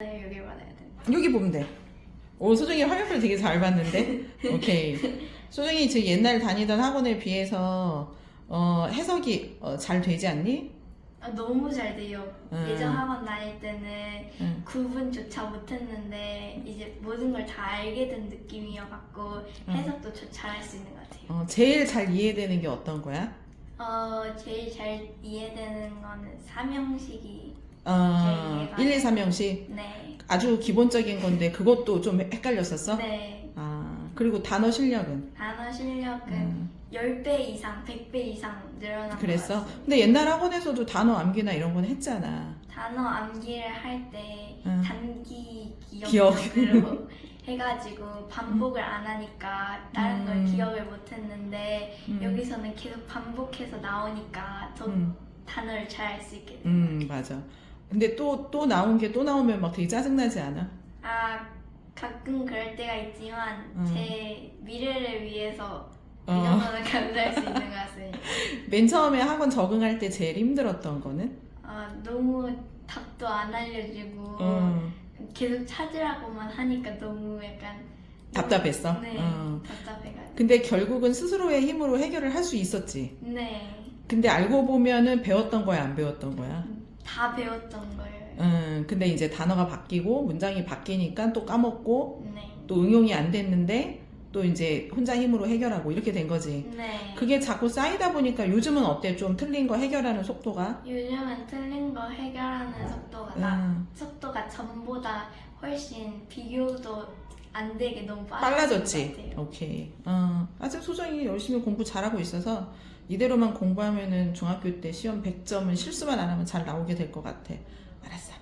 네, 여기 받아야 돼. 여기 보면 돼. 오, 소정이 화면표 되게 잘 봤는데? 오케이. 소정이 지금 옛날 다니던 학원에 비해서, 어, 해석이 어, 잘 되지 않니? 아, 너무 잘 돼요. 음. 예전 학원 다닐 때는 응. 구분조차 못했는데 이제 모든 걸 다 알게 된 느낌이어갖고 음. 해석도 저 잘할 수 있는 것 같아요. 어, 제일 잘 이해되는 게 어떤 거야? 어, 제일 잘 이해되는 거는 삼형식이 어, 제일 1, 2, 3형식. 네, 아주 기본적인 건데, 그것도 좀 헷갈렸었어? 네. 아, 그리고 단어 실력은? 단어 실력은 음, 10배 이상, 100배 이상 늘어난 것 그랬어? 같습니다. 근데 옛날 학원에서도 단어 암기나 이런 건 했잖아. 단어 암기를 할 때 음. 단기 기억. 기억으로 해가지고 반복을 안 하니까 다른 걸 음. 기억을 못했는데 음. 여기서는 계속 반복해서 나오니까 더 음, 단어를 잘 알 수 있게 돼요. 음, 맞아. 근데 또, 또 나온 게 또 나오면 막 되게 짜증나지 않아? 아 가끔 그럴 때가 있지만 음. 제 미래를 위해서 이 어. 정도는 감수할 수 있는 것 같습니다. 맨 처음에 학원 적응할 때 제일 힘들었던 거는? 아, 너무 답도 안 알려주고 어, 계속 찾으라고만 하니까 너무 약간 답답했어? 네, 어. 답답해가지고. 근데 결국은 스스로의 힘으로 해결을 할 수 있었지. 네, 근데 알고 보면은 배웠던 거야, 안 배웠던 거야? 다 배웠던 거예요. 음, 근데 이제 단어가 바뀌고 문장이 바뀌니까 또 까먹고 네, 또 응용이 안 됐는데 또 이제 혼자 힘으로 해결하고 이렇게 된 거지. 네. 그게 자꾸 쌓이다 보니까 요즘은 어때? 좀 틀린 거 해결하는 속도가? 요즘은 틀린 거 해결하는 속도가 나, 음, 속도가 전보다 훨씬 비교도 안 되게 너무 빨라졌지? 오케이. 어, 아직 소정이 열심히 공부 잘하고 있어서 이대로만 공부하면은 중학교 때 시험 100점은 실수만 안 하면 잘 나오게 될 것 같아. 알았어.